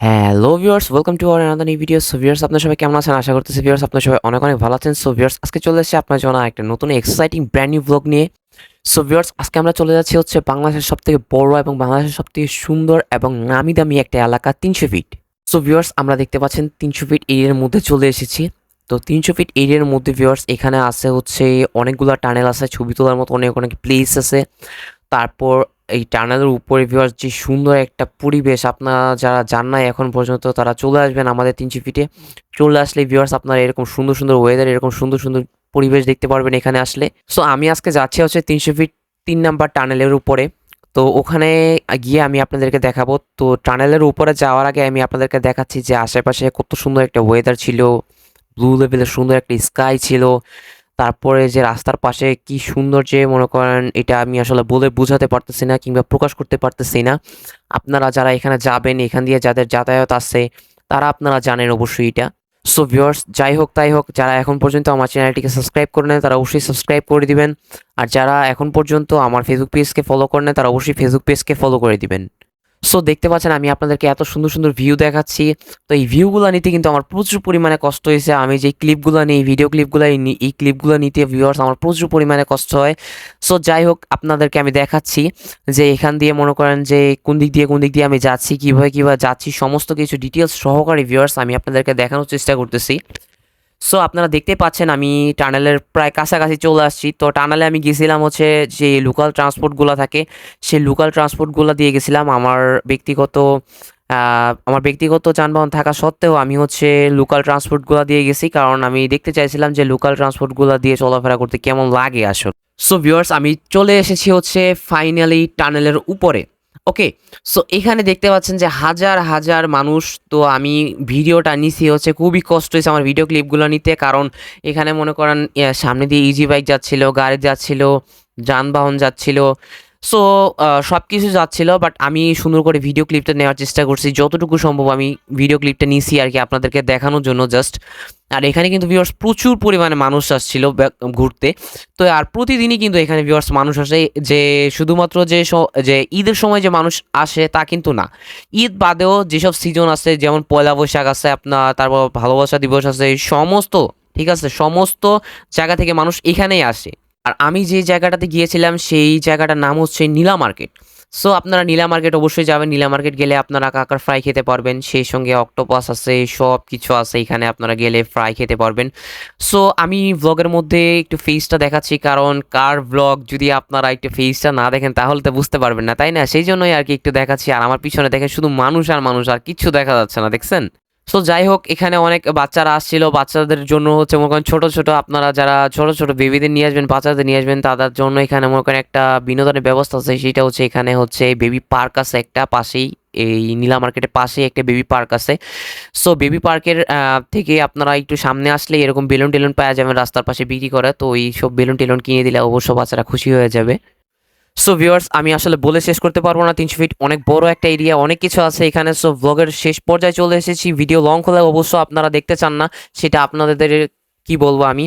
Hello viewers welcome to our video so viewers আপনার সবাই কেমন আছেন? আশা করতেছি ভিউয়ার্স আপনার সবাই অনেক অনেক ভালো আছেন। সো ভিউয়ার্স আজকে চলে এসেছে আপনার জন্য একটা নতুন এক্সাইটিং ব্র্যান্ড নিউ ব্লগ নিয়ে। সো ভিউয়ার্স আজকে আমরা চলে যাচ্ছি হচ্ছে বাংলাদেশের সবথেকে বড় এবং বাংলাদেশের সবথেকে সুন্দর এবং নামি দামি একটা এলাকা তিনশো ফিট সো ভিউয়ার্স আমরা দেখতে পাচ্ছেন তিনশো ফিট এরিয়ার মধ্যে চলে এসেছি। তো তিনশো ফিট এরিয়ার মধ্যে ভিউয়ার্স এখানে আছে হচ্ছে অনেকগুলো টানেল আছে, ছবি তোলার মতো অনেক অনেক প্লেস আছে। তারপর এই টানেলের উপরে ভিউয়ার্স যে সুন্দর একটা পরিবেশ আপনারা যারা যান নাই এখন পর্যন্ত, তারা চলে আসবেন আমাদের তিনশো ফিটে চলে আসলে ভিউয়ার্স আপনারা এরকম সুন্দর সুন্দর ওয়েদার এরকম সুন্দর সুন্দর পরিবেশ দেখতে পারবেন এখানে আসলে। সো আমি আজকে যাচ্ছি হচ্ছে তিনশো ফিট তিন নাম্বার টানেলের উপরে। তো ওখানে গিয়ে আমি আপনাদেরকে দেখাবো। তো টানেলের উপরে যাওয়ার আগে আমি আপনাদেরকে দেখাচ্ছি যে আশেপাশে কত সুন্দর একটা ওয়েদার ছিল ব্লু লেভেলের সুন্দর একটা স্কাই ছিল। তারপরে যে রাস্তার পাশে কি সুন্দর যে মনে করেন এটা আমি আসলে বলে বোঝাতে পারতেছি না কিংবা প্রকাশ করতে পারতেছি না। আপনারা যারা এখানে যাবেন, এখান দিয়ে যাদের যাতায়াত আছে, তারা আপনারা জানেন অবশ্যই এটা। সো ভিউয়ার্স যাই হোক তাই হোক, যারা এখন পর্যন্ত আমার চ্যানেলটিকে সাবস্ক্রাইব করে নেন তারা অবশ্যই সাবস্ক্রাইব করে দিবেন। আর যারা এখন পর্যন্ত আমার ফেসবুক পেজকে ফলো করে নেন তারা অবশ্যই ফেসবুক পেজকে ফলো করে দিবেন। সো দেখতে পাচ্ছেন আমি আপনাদেরকে এত সুন্দর সুন্দর ভিউ দেখাচ্ছি। তো এই ভিউগুলো নিতে কিন্তু আমার প্রচুর পরিমাণে কষ্ট হয়েছে। আমি যে ক্লিপগুলো নিই ভিডিও ক্লিপগুলো এই ক্লিপগুলো নিতে ভিউয়ার্স আমার প্রচুর পরিমাণে কষ্ট হয়। সো যাই হোক, আপনাদেরকে আমি দেখাচ্ছি যে এখান দিয়ে মনে করেন যে কোন দিক দিয়ে, কোন দিক দিয়ে আমি যাচ্ছি, কীভাবে কীভাবে যাচ্ছি, সমস্ত কিছু ডিটেলস সহকারে ভিউয়ার্স আমি আপনাদেরকে দেখানোর চেষ্টা করতেছি। সো আপনারা দেখতে পাচ্ছেন আমি টানেলের প্রায় কাছাকাছি চলে আসছি। তো টানেলে আমি গেছিলাম হচ্ছে যে লোকাল ট্রান্সপোর্টগুলো থাকে, সেই লোকাল ট্রান্সপোর্টগুলো দিয়ে গেছিলাম। আমার ব্যক্তিগত আমার ব্যক্তিগত যানবাহন থাকা সত্ত্বেও আমি হচ্ছে লোকাল ট্রান্সপোর্টগুলো দিয়ে গেছি। কারণ আমি দেখতে চাইছিলাম যে লোকাল ট্রান্সপোর্টগুলো দিয়ে চলাফেরা করতে কেমন লাগে আসলে। সো ভিউয়ার্স আমি চলে এসেছি হচ্ছে ফাইনালি টানেলের উপরে। ওকে সো এখানে দেখতে পাচ্ছেন যে হাজার হাজার মানুষ তো আমি ভিডিওটা নিছি, হচ্ছে খুবই কষ্ট হয়েছে আমার ভিডিও ক্লিপগুলো নিতে। কারণ এখানে মনে করেন সামনে দিয়ে ইজি বাইক যাচ্ছিল, গাড়ি যাচ্ছিল, যানবাহন যাচ্ছিল সো সব কিছু যাচ্ছিল বাট আমি সুন্দর করে ভিডিও ক্লিপটা নেওয়ার চেষ্টা করছি। যতটুকু সম্ভব আমি ভিডিও ক্লিপটা নিয়েছি আর কি আপনাদেরকে দেখানোর জন্য জাস্ট আর এখানে কিন্তু ভিউয়ার্স প্রচুর পরিমাণে মানুষ আসছিল ঘুরতে। তো, আর প্রতিদিনই কিন্তু এখানে ভিউয়ার্স মানুষ আসে। যে, শুধুমাত্র যে যে ঈদের সময় যে মানুষ আসে তা কিন্তু না। ঈদ বাদেও যেসব সিজন আছে, যেমন পয়লা বৈশাখ আছে, আপনার তারপর ভালোবাসা দিবস আছে সমস্ত, ঠিক আছে, সমস্ত জায়গা থেকে মানুষ এখানেই আসে। আর আমি যে জায়গাটাতে গিয়েছিলাম, সেই জায়গাটার নাম হচ্ছে নীলা মার্কেট। সো আপনারা নীলা মার্কেট অবশ্যই যাবেন। নীলা মার্কেট গেলে আপনারা কাকার ফ্রাই খেতে পারবেন। সেই সঙ্গে অক্টোপাস আছে সব কিছু আছে। এখানে আপনারা গেলে ফ্রাই খেতে পারবেন। সো আমি ব্লগের মধ্যে একটু ফেসটা দেখাচ্ছি। কারণ কার ব্লগ যদি আপনারা একটু ফেসটা না দেখেন, তাহলে তো বুঝতে পারবেন না, তাই না? সেই জন্যই আর কি একটু দেখাচ্ছি। আর আমার পিছনে দেখেন, শুধু মানুষ আর মানুষ, আর কিচ্ছু দেখা যাচ্ছে না, দেখছেন? সো যাই হোক এখানে অনেক বাচ্চারা আসছিল। বাচ্চাদের জন্য হচ্ছে মনে করেন ছোটো ছোটো আপনারা যারা ছোটো ছোটো বেবিদের নিয়ে আসবেন, বাচ্চাদের নিয়ে আসবেন, তাদের জন্য এখানে মনে করেন একটা বিনোদনের ব্যবস্থা আছে। সেটা হচ্ছে এখানে হচ্ছে বেবি পার্ক আছে একটা পাশেই। এই নীলা মার্কেটের পাশেই একটা বেবি পার্ক আছে। সো বেবি পার্কের থেকে আপনারা একটু সামনে আসলে এরকম বেলুন টেলুন পাওয়া যাবে রাস্তার পাশে বিক্রি করে। তো এই সব বেলুন টেলুন কিনে দিলে অবশ্য বাচ্চারা খুশি হয়ে যাবে। সো ভিউয়ার্স আমি আসলে বলে শেষ করতে পারব না, তিনশো ফিট অনেক বড় একটা এরিয়া অনেক কিছু আছে এখানে। সো ব্লগের শেষ পর্যায়ে চলে এসেছি ভিডিও লং হলে অবশ্য আপনারা দেখতে চান না, সেটা আপনাদের কি বলব আমি।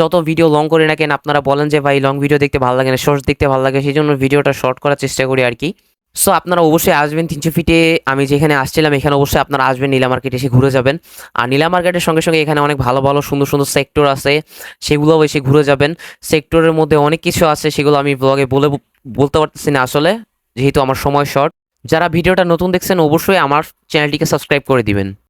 যত ভিডিও লং করি না কেন, আপনারা বলেন যে, ভাই লং ভিডিও দেখতে ভালো লাগে না শর্টস দেখতে ভালো লাগে সেই জন্য ভিডিওটা শর্ট করার চেষ্টা করি আর কি। সো আপনারা অবশ্যই আসবেন তিনশো ফিটে আমি যেখানে আসছিলাম, এখানে অবশ্যই আপনারা আসবেন, নীলা মার্কেটে এসে ঘুরে যাবেন। আর নীলা মার্কেটের সঙ্গে সঙ্গে এখানে অনেক ভালো ভালো, সুন্দর সুন্দর সেক্টর আছে, সেগুলোও এসে ঘুরে যাবেন। সেক্টরের মধ্যে অনেক কিছু আছে, সেগুলো আমি ব্লগে বলে বলতে পারতেছি না আসলে, যেহেতু আমার সময় শর্ট যারা ভিডিওটা নতুন দেখছেন, অবশ্যই আমার চ্যানেলটিকে সাবস্ক্রাইব করে দিবেন।